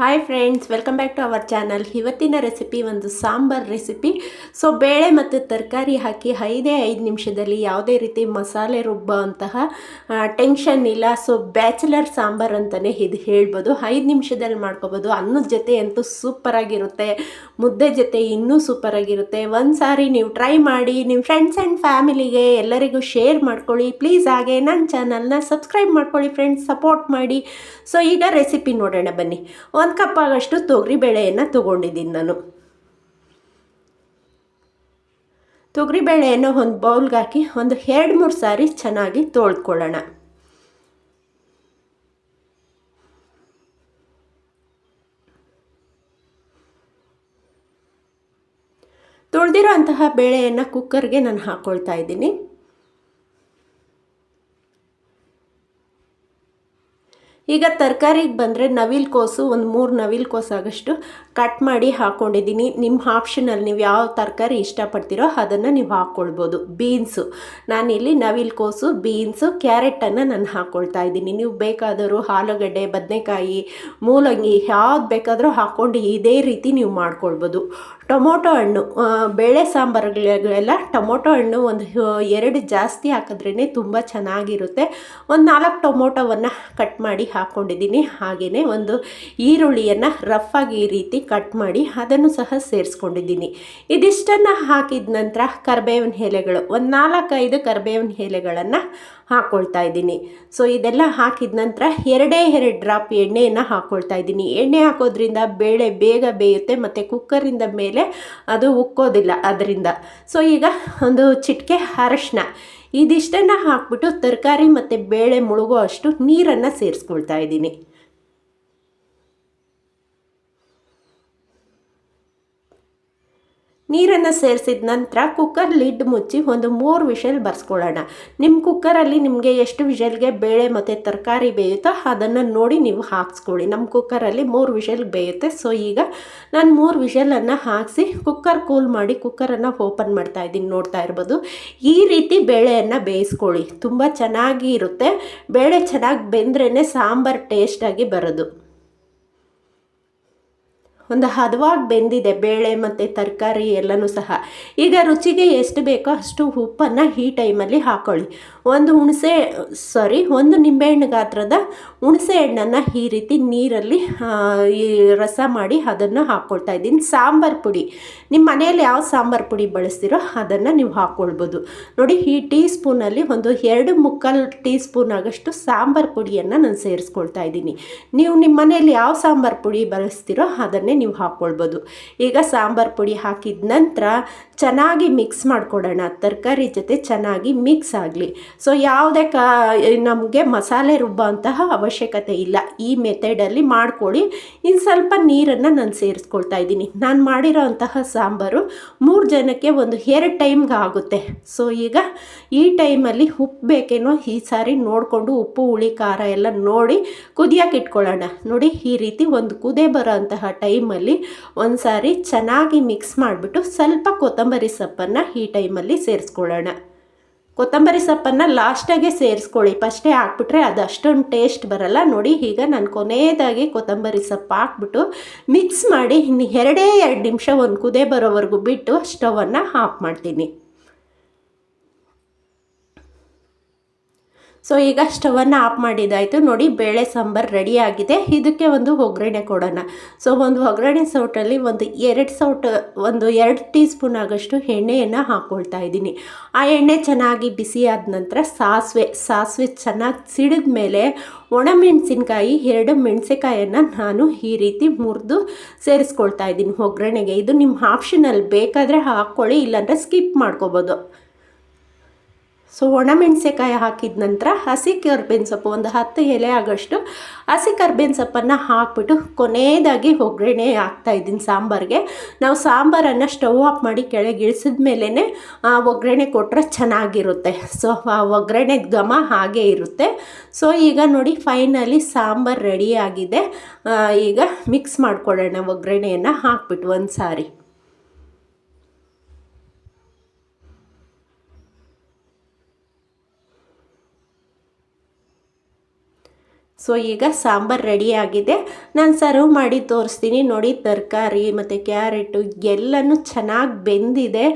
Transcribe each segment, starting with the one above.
Hi friends welcome back to our channel ಇವತ್ತಿನ recipe ಒಂದು sambar recipe so ಬೇಳೆ ಮತ್ತು ತರಕಾರಿ ಹಾಕಿ ಐದೇ ಐದು ನಿಮಿಷದಲ್ಲಿ ಯಾವುದೇ ರೀತಿ ಮಸಾಲೆ ರುಬ್ಬೋ ಅಂತಹ ಟೆನ್ಷನ್ ಇಲ್ಲ. ಸೊ ಬ್ಯಾಚುಲರ್ ಸಾಂಬಾರ್ ಅಂತಲೇ ಇದು ಹೇಳ್ಬೋದು. ಐದು ನಿಮಿಷದಲ್ಲಿ ಮಾಡ್ಕೋಬೋದು. ಅನ್ನದ ಜೊತೆ ಅಂತೂ ಸೂಪರಾಗಿರುತ್ತೆ ಮುದ್ದೆ ಜೊತೆ ಇನ್ನೂ ಸೂಪರಾಗಿರುತ್ತೆ ಒಂದು ಸಾರಿ ನೀವು ಟ್ರೈ ಮಾಡಿ, ನಿಮ್ಮ ಫ್ರೆಂಡ್ಸ್ ಆ್ಯಂಡ್ ಫ್ಯಾಮಿಲಿಗೆ ಎಲ್ಲರಿಗೂ ಶೇರ್ ಮಾಡ್ಕೊಳ್ಳಿ. ಪ್ಲೀಸ್ ಹಾಗೆ ನನ್ನ ಚಾನಲ್ನ ಸಬ್ಸ್ಕ್ರೈಬ್ ಮಾಡ್ಕೊಳ್ಳಿ ಫ್ರೆಂಡ್ಸ್ ಸಪೋರ್ಟ್ ಮಾಡಿ. ಸೊ ಈಗ ರೆಸಿಪಿ ನೋಡೋಣ ಬನ್ನಿ. ಕಪ್ ತೊಗರಿ ಬೇಳೆಯನ್ನು ತೊಗೊಂಡಿದ್ದೀನಿ ನಾನು. ತೊಗರಿ ಬೇಳೆಯನ್ನು ಒಂದು ಬೌಲ್ಗೆ ಹಾಕಿ ಒಂದು ಎರಡು ಮೂರು ಸಾರಿ ಚೆನ್ನಾಗಿ ತೊಳ್ಕೊಳ್ಳೋಣ. ತೊಳೆದಿರೋ ಅಂತಹ ಬೇಳೆಯನ್ನು ಕುಕ್ಕರ್ಗೆ ನಾನು ಹಾಕ್ಕೊಳ್ತಾ ಇದ್ದೀನಿ. ಈಗ ತರಕಾರಿಗೆ ಬಂದರೆ ನವಿಲು ಕೋಸು, ಒಂದು ಮೂರು ನವಿಲು ಕೋಸು ಆಗಷ್ಟು ಕಟ್ ಮಾಡಿ ಹಾಕ್ಕೊಂಡಿದ್ದೀನಿ ನಿಮ್ಮ ಆಪ್ಷನಲ್ಲಿ ನೀವು ಯಾವ ತರಕಾರಿ ಇಷ್ಟಪಡ್ತೀರೋ ಅದನ್ನು ನೀವು ಹಾಕ್ಕೊಳ್ಬೋದು ಬೀನ್ಸು ನಾನಿಲ್ಲಿ ನವಿಲು ಕೋಸು ಬೀನ್ಸು ಕ್ಯಾರೆಟನ್ನು ನಾನು ಹಾಕ್ಕೊಳ್ತಾ ಇದ್ದೀನಿ. ನೀವು ಬೇಕಾದರೂ ಆಲೂಗಡ್ಡೆ, ಬದನೆಕಾಯಿ, ಮೂಲಂಗಿ ಯಾವ್ದು ಬೇಕಾದರೂ ಹಾಕ್ಕೊಂಡು ಇದೇ ರೀತಿ ನೀವು ಮಾಡ್ಕೊಳ್ಬೋದು. ಟೊಮೊಟೊ ಹಣ್ಣು ಬೇಳೆ ಸಾಂಬಾರುಗಳೆಲ್ಲ ಟೊಮೊಟೊ ಹಣ್ಣು ಒಂದು ಎರಡು ಜಾಸ್ತಿ ಹಾಕಿದ್ರೇ ತುಂಬ ಚೆನ್ನಾಗಿರುತ್ತೆ. ಒಂದು ನಾಲ್ಕು ಟೊಮೊಟೊವನ್ನು ಕಟ್ ಮಾಡಿ ಹಾಕ್ಕೊಂಡಿದ್ದೀನಿ ಹಾಗೆಯೇ ಒಂದು ಈರುಳ್ಳಿಯನ್ನು ರಫಾಗಿ ಈ ರೀತಿ ಕಟ್ ಮಾಡಿ ಅದನ್ನು ಸಹ ಸೇರಿಸ್ಕೊಂಡಿದ್ದೀನಿ. ಇದಿಷ್ಟನ್ನು ಹಾಕಿದ ನಂತರ ಕರ್ಬೇವಿನ ಎಲೆಗಳು, ಒಂದು ನಾಲ್ಕೈದು ಕರ್ಬೇವಿನ ಎಲೆಗಳನ್ನು ಹಾಕ್ಕೊಳ್ತಾ ಇದ್ದೀನಿ. ಸೊ ಇದೆಲ್ಲ ಹಾಕಿದ ನಂತರ ಎರಡೇ ಎರಡು ಡ್ರಾಪ್ ಎಣ್ಣೆಯನ್ನು ಹಾಕ್ಕೊಳ್ತಾ ಇದ್ದೀನಿ. ಎಣ್ಣೆ ಹಾಕೋದ್ರಿಂದ ಬೇಳೆ ಬೇಗ ಬೇಯುತ್ತೆ, ಮತ್ತು ಕುಕ್ಕರಿಂದ ಮೇಲೆ ಅದು ಉಕ್ಕೋದಿಲ್ಲ ಅದರಿಂದ. ಸೊ ಈಗ ಒಂದು ಚಿಟಿಕೆ ಅರಶಿನ. ಇದಿಷ್ಟನ್ನು ಹಾಕ್ಬಿಟ್ಟು ತರಕಾರಿ ಮತ್ತು ಬೇಳೆ ಮುಳುಗೋ ಅಷ್ಟು ನೀರನ್ನು ಸೇರಿಸ್ಕೊಳ್ತಾ ಇದ್ದೀನಿ. ನೀರನ್ನು ಸೇರಿಸಿದ ನಂತರ ಕುಕ್ಕರ್ ಲಿಡ್ ಮುಚ್ಚಿ ಒಂದು ಮೂರು ವಿಷಲ್ ಬರ್ಸ್ಕೊಳ್ಳೋಣ. ನಿಮ್ಮ ಕುಕ್ಕರಲ್ಲಿ ನಿಮಗೆ ಎಷ್ಟು ವಿಷಲ್ಗೆ ಬೇಳೆ ಮತ್ತು ತರಕಾರಿ ಬೇಯುತ್ತೋ ಅದನ್ನು ನೋಡಿ ನೀವು ಹಾಕ್ಸ್ಕೊಳ್ಳಿ. ನಮ್ಮ ಕುಕ್ಕರಲ್ಲಿ ಮೂರು ವಿಷಲ್ ಬೇಯುತ್ತೆ. ಸೊ ಈಗ ನಾನು ಮೂರು ವಿಷಲನ್ನು ಹಾಕಿಸಿ ಕುಕ್ಕರ್ ಕೂಲ್ ಮಾಡಿ ಕುಕ್ಕರನ್ನು ಓಪನ್ ಮಾಡ್ತಾ ಇದ್ದೀನಿ. ನೋಡ್ತಾ ಇರ್ಬೋದು. ಈ ರೀತಿ ಬೇಳೆಯನ್ನು ಬೇಯಿಸ್ಕೊಳ್ಳಿ. ತುಂಬ ಚೆನ್ನಾಗಿ ಇರುತ್ತೆ. ಬೇಳೆ ಚೆನ್ನಾಗಿ ಬೆಂದ್ರೇ ಸಾಂಬಾರು ಟೇಸ್ಟಾಗಿ ಬರೋದು. ಒಂದು ಹದವಾಗಿ ಬೆಂದಿದೆ, ಬೇಳೆ ಮತ್ತು ತರಕಾರಿ ಎಲ್ಲನೂ ಸಹ. ಈಗ ರುಚಿಗೆ ಎಷ್ಟು ಬೇಕೋ ಅಷ್ಟು ಉಪ್ಪನ್ನು ಈ ಟೈಮಲ್ಲಿ ಹಾಕ್ಕೊಳ್ಳಿ ಒಂದು ಹುಣಸೆ ಸಾರಿ ಒಂದು ನಿಂಬೆಹಣ್ಣು ಗಾತ್ರದ ಹುಣಸೆ ಹಣ್ಣನ್ನು ಈ ರೀತಿ ನೀರಲ್ಲಿ ಈ ರಸ ಮಾಡಿ ಅದನ್ನು ಹಾಕ್ಕೊಳ್ತಾ ಇದ್ದೀನಿ. ಸಾಂಬಾರು ಪುಡಿ. ನಿಮ್ಮ ಮನೆಯಲ್ಲಿ ಯಾವ ಸಾಂಬಾರು ಪುಡಿ ಬಳಸ್ತೀರೋ ಅದನ್ನು ನೀವು ಹಾಕ್ಕೊಳ್ಬೋದು ನೋಡಿ, ಈ ಟೀ ಸ್ಪೂನಲ್ಲಿ ಒಂದು ಎರಡು ಮುಕ್ಕಾಲು ಟೀ ಸ್ಪೂನ್ ಆಗಷ್ಟು ಸಾಂಬಾರು ಪುಡಿಯನ್ನು ನಾನು ಸೇರಿಸ್ಕೊಳ್ತಾ ಇದ್ದೀನಿ. ನೀವು ನಿಮ್ಮ ಮನೆಯಲ್ಲಿ ಯಾವ ಸಾಂಬಾರು ಪುಡಿ ಬಳಸ್ತೀರೋ ಅದನ್ನೇ ನೀವು ಹಾಕ್ಕೊಳ್ಬೋದು. ಈಗ ಸಾಂಬಾರು ಪುಡಿ ಹಾಕಿದ ನಂತರ ಚೆನ್ನಾಗಿ ಮಿಕ್ಸ್ ಮಾಡಿಕೊಡೋಣ. ತರಕಾರಿ ಜೊತೆ ಚೆನ್ನಾಗಿ ಮಿಕ್ಸ್ ಆಗಲಿ. ಸೊ ಯಾವುದೇ ಕಾ, ನಮಗೆ ಮಸಾಲೆ ರುಬ್ಬೋ ಅಂತಹ ಅವಶ್ಯಕತೆ ಇಲ್ಲ. ಈ ಮೆಥಡಲ್ಲಿ ಮಾಡ್ಕೊಳ್ಳಿ ಇನ್ನು ಸ್ವಲ್ಪ ನೀರನ್ನು ನಾನು ಸೇರಿಸ್ಕೊಳ್ತಾ ಇದ್ದೀನಿ. ನಾನು ಮಾಡಿರೋ ಅಂತಹ ಸಾಂಬಾರು ಮೂರು ಜನಕ್ಕೆ ಒಂದು ಎರಡು ಟೈಮ್ಗೆ ಆಗುತ್ತೆ. ಸೊ ಈಗ ಈ ಟೈಮಲ್ಲಿ ಉಪ್ಪು ಬೇಕೇನೋ ಈ ಸಾರಿ ನೋಡಿಕೊಂಡು ಉಪ್ಪು, ಹುಳಿ, ಖಾರ ಎಲ್ಲ ನೋಡಿ ಕುದಿಯೋಕೆ ಇಟ್ಕೊಳ್ಳೋಣ. ನೋಡಿ ಈ ರೀತಿ ಒಂದು ಕುದೇ ಬರೋ ಅಂತಹ ಟೈಮಲ್ಲಿ ಒಂದು ಸಾರಿ ಚೆನ್ನಾಗಿ ಮಿಕ್ಸ್ ಮಾಡಿಬಿಟ್ಟು ಸ್ವಲ್ಪ ಕೊತ್ತಂಬರಿ ಸೊಪ್ಪನ್ನು ಈ ಟೈಮಲ್ಲಿ ಸೇರಿಸ್ಕೊಳ್ಳೋಣ. ಕೊತ್ತಂಬರಿ ಸೊಪ್ಪನ್ನು ಲಾಸ್ಟಾಗೆ ಸೇರಿಸ್ಕೊಳ್ಳಿ. ಫಸ್ಟೇ ಹಾಕ್ಬಿಟ್ರೆ ಅದು ಅಷ್ಟೊಂದು ಟೇಸ್ಟ್ ಬರಲ್ಲ. ನೋಡಿ, ಈಗ ನಾನು ಕೊನೆಯದಾಗಿ ಕೊತ್ತಂಬರಿ ಸೊಪ್ಪು ಹಾಕ್ಬಿಟ್ಟು ಮಿಕ್ಸ್ ಮಾಡಿ ಇನ್ನು ಎರಡೇ ಎರಡು ನಿಮಿಷ ಒಂದು ಕುದೇ ಬರೋವರೆಗೂ ಬಿಟ್ಟು ಸ್ಟವನ್ನು ಆಫ್ ಮಾಡ್ತೀನಿ. ಸೊ ಈಗ ಸ್ಟವನ್ನು ಆಫ್ ಮಾಡಿದ್ದಾಯಿತು ನೋಡಿ, ಬೇಳೆ ಸಾಂಬಾರು ರೆಡಿಯಾಗಿದೆ ಇದಕ್ಕೆ ಒಂದು ಒಗ್ಗರಣೆ ಕೊಡೋಣ. ಸೊ ಒಂದು ಒಗ್ಗರಣೆ ಸೌಟಲ್ಲಿ ಒಂದು ಎರಡು ಸೌಟ್, ಒಂದು ಎರಡು ಟೀ ಸ್ಪೂನ್ ಆಗೋಷ್ಟು ಎಣ್ಣೆಯನ್ನು ಹಾಕ್ಕೊಳ್ತಾ ಇದ್ದೀನಿ. ಆ ಎಣ್ಣೆ ಚೆನ್ನಾಗಿ ಬಿಸಿ ಆದ ನಂತರ ಸಾಸಿವೆ ಸಾಸಿವೆ ಚೆನ್ನಾಗಿ ಸಿಡಿದ ಮೇಲೆ ಒಣಮೆಣಸಿನ್ಕಾಯಿ, ಎರಡು ಮೆಣಸಿನಕಾಯಿಯನ್ನು ನಾನು ಈ ರೀತಿ ಮುರಿದು ಸೇರಿಸ್ಕೊಳ್ತಾ ಇದ್ದೀನಿ ಒಗ್ಗರಣೆಗೆ. ಇದು ನಿಮ್ಮ ಆಪ್ಷನಲ್ಲಿ ಬೇಕಾದರೆ ಹಾಕ್ಕೊಳ್ಳಿ, ಇಲ್ಲಾಂದರೆ ಸ್ಕಿಪ್ ಮಾಡ್ಕೋಬೋದು. ಸೊ ಒಣಮೆಣಸೆಕಾಯಿ ಹಾಕಿದ ನಂತರ ಹಸಿ ಕರ್ಬೇವಿನ ಸೊಪ್ಪು, ಒಂದು ಹತ್ತು ಎಲೆ ಆಗೋಷ್ಟು ಹಸಿ ಕರ್ಬೇವಿನ ಸೊಪ್ಪನ್ನು ಹಾಕ್ಬಿಟ್ಟು ಕೊನೆಯದಾಗಿ ಒಗ್ಗರಣೆ ಹಾಕ್ತಾಯಿದ್ದೀನಿ ಸಾಂಬಾರಿಗೆ. ನಾವು ಸಾಂಬಾರನ್ನು ಸ್ಟವ್ ಆಫ್ ಮಾಡಿ ಕೆಳಗೆ ಇಳಿಸಿದ ಮೇಲೇ ಒಗ್ಗರಣೆ ಕೊಟ್ಟರೆ ಚೆನ್ನಾಗಿರುತ್ತೆ. ಸೊ ಒಗ್ಗರಣೆ ಘಮ ಹಾಗೆ ಇರುತ್ತೆ. ಸೊ, ಈಗ ನೋಡಿ ಫೈನಲಿ ಸಾಂಬಾರು ರೆಡಿಯಾಗಿದೆ ಈಗ ಮಿಕ್ಸ್ ಮಾಡ್ಕೊಳ್ಳೋಣ ಒಗ್ಗರಣೆಯನ್ನು ಹಾಕ್ಬಿಟ್ಟು ಒಂದು ಸಾರಿ ಸೊ ಈಗ ಸಾಂಬಾರು ರೆಡಿಯಾಗಿದೆ ನಾನು ಸರ್ವ್ ಮಾಡಿ ತೋರಿಸ್ತೀನಿ. ನೋಡಿ, ತರಕಾರಿ ಮತ್ತು ಕ್ಯಾರೆಟು ಎಲ್ಲನೂ ಚೆನ್ನಾಗಿ ಬೆಂದಿದೆ.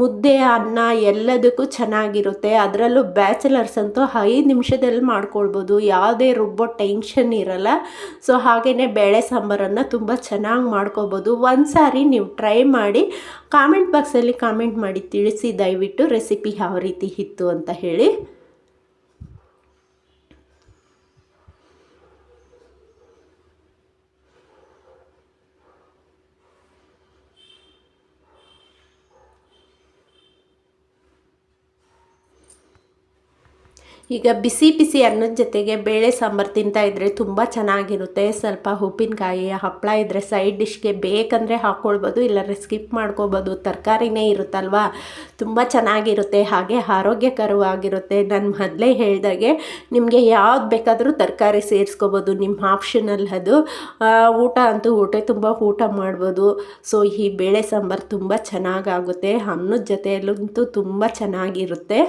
ಮುದ್ದೆ, ಅನ್ನ ಎಲ್ಲದಕ್ಕೂ ಚೆನ್ನಾಗಿರುತ್ತೆ. ಅದರಲ್ಲೂ ಬ್ಯಾಚಲರ್ಸ್ ಅಂತೂ ಐದು ನಿಮಿಷದಲ್ಲಿ ಮಾಡ್ಕೊಳ್ಬೋದು. ಯಾವುದೇ ರುಬ್ಬೋ ಟೆನ್ಷನ್ ಇರಲ್ಲ. ಸೊ ಹಾಗೆಯೇ ಬೇಳೆ ಸಾಂಬಾರನ್ನು ತುಂಬ ಚೆನ್ನಾಗಿ ಮಾಡ್ಕೊಬೋದು ಒಂದು ಸಾರಿ ನೀವು ಟ್ರೈ ಮಾಡಿ ಕಾಮೆಂಟ್ ಬಾಕ್ಸಲ್ಲಿ ಕಾಮೆಂಟ್ ಮಾಡಿ ತಿಳಿಸಿ ದಯವಿಟ್ಟು ರೆಸಿಪಿ ಯಾವ ರೀತಿ ಇತ್ತು ಅಂತ ಹೇಳಿ. ಈಗ ಬಿಸಿ ಬಿಸಿ ಅನ್ನದ ಜೊತೆಗೆ ಬೇಳೆ ಸಾಂಬಾರು ತಿಂತಾ ಇದ್ದರೆ ತುಂಬ ಚೆನ್ನಾಗಿರುತ್ತೆ. ಸ್ವಲ್ಪ ಉಪ್ಪಿನಕಾಯಿ ಹಪ್ಪಳ ಇದ್ದರೆ ಸೈಡ್ ಡಿಶ್ಗೆ ಬೇಕಂದರೆ ಹಾಕ್ಕೊಳ್ಬೋದು ಇಲ್ಲಾಂದರೆ ಸ್ಕಿಪ್ ಮಾಡ್ಕೊಬೋದು ತರಕಾರಿನೇ ಇರುತ್ತಲ್ವಾ? ತುಂಬ ಚೆನ್ನಾಗಿರುತ್ತೆ, ಹಾಗೆ ಆರೋಗ್ಯಕರವಾಗಿರುತ್ತೆ ನಾನು ಮೊದಲೇ ಹೇಳಿದಾಗೆ ನಿಮಗೆ ಯಾವ್ದು ಬೇಕಾದರೂ ತರಕಾರಿ ಸೇರಿಸ್ಕೋಬೋದು ನಿಮ್ಮ ಆಪ್ಷನಲ್ಲಿ ಅದು. ಊಟ ಅಂತೂ ಊಟ, ತುಂಬ ಊಟ ಮಾಡ್ಬೋದು. ಸೊ ಈ ಬೇಳೆ ಸಾಂಬಾರು ತುಂಬ ಚೆನ್ನಾಗಾಗುತ್ತೆ. ಅನ್ನದ ಜೊತೆಯಲ್ಲಂತೂ ತುಂಬ ಚೆನ್ನಾಗಿರುತ್ತೆ.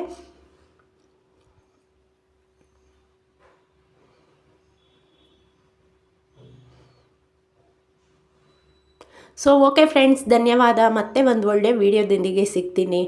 ಸೊ ಓಕೆ ಫ್ರೆಂಡ್ಸ್ ಧನ್ಯವಾದ. ಮತ್ತೆ ಒಂದು ಒಳ್ಳೆ ವಿಡಿಯೋದೊಂದಿಗೆ ಸಿಗ್ತೀನಿ.